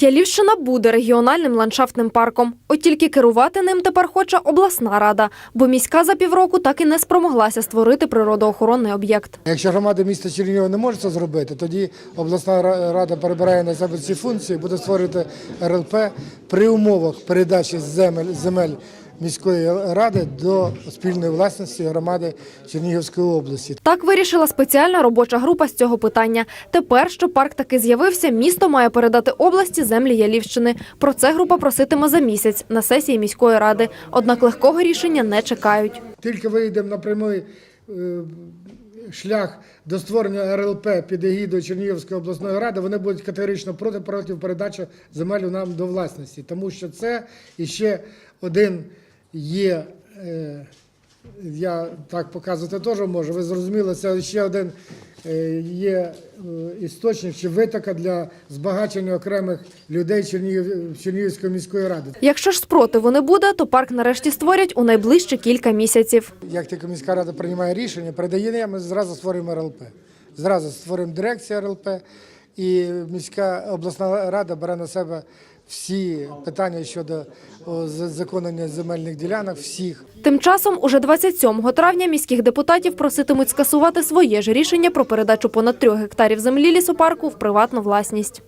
Ялівщина буде регіональним ландшафтним парком. От тільки керувати ним тепер хоче обласна рада, бо міська за півроку так і не спромоглася створити природоохоронний об'єкт. Якщо громада міста Чернігова не може це зробити, тоді обласна рада перебирає на себе ці функції, буде створювати РЛП при умовах передачі земель, земель міської ради до спільної власності громади Чернігівської області. Так вирішила спеціальна робоча група з цього питання. Тепер, що парк таки з'явився, місто має передати області землі Ялівщини. Про це група проситиме за місяць на сесії міської ради. Однак легкого рішення не чекають. Тільки вийдемо на прямий е, шлях до створення РЛП під егідою Чернігівської обласної ради, вони будуть категорично проти проти передачі земель нам до власності, тому що це іще один є. е, Я так показувати теж можу. Ви зрозуміли, це ще один е, є е, істочник чи витока для збагачення окремих людей Чернігів, Чернігівської міської ради. Якщо ж спротиву не буде, то парк нарешті створять у найближчі кілька місяців. Як тільки міська рада приймає рішення, передає, ми зразу створюємо РЛП. Зразу створюємо дирекцію РЛП, і міська обласна рада бере на себе всі питання щодо о, земельних ділянок, всіх. Тим часом, уже 27 травня міських депутатів проситимуть скасувати своє ж рішення про передачу понад трьох гектарів землі лісопарку в приватну власність.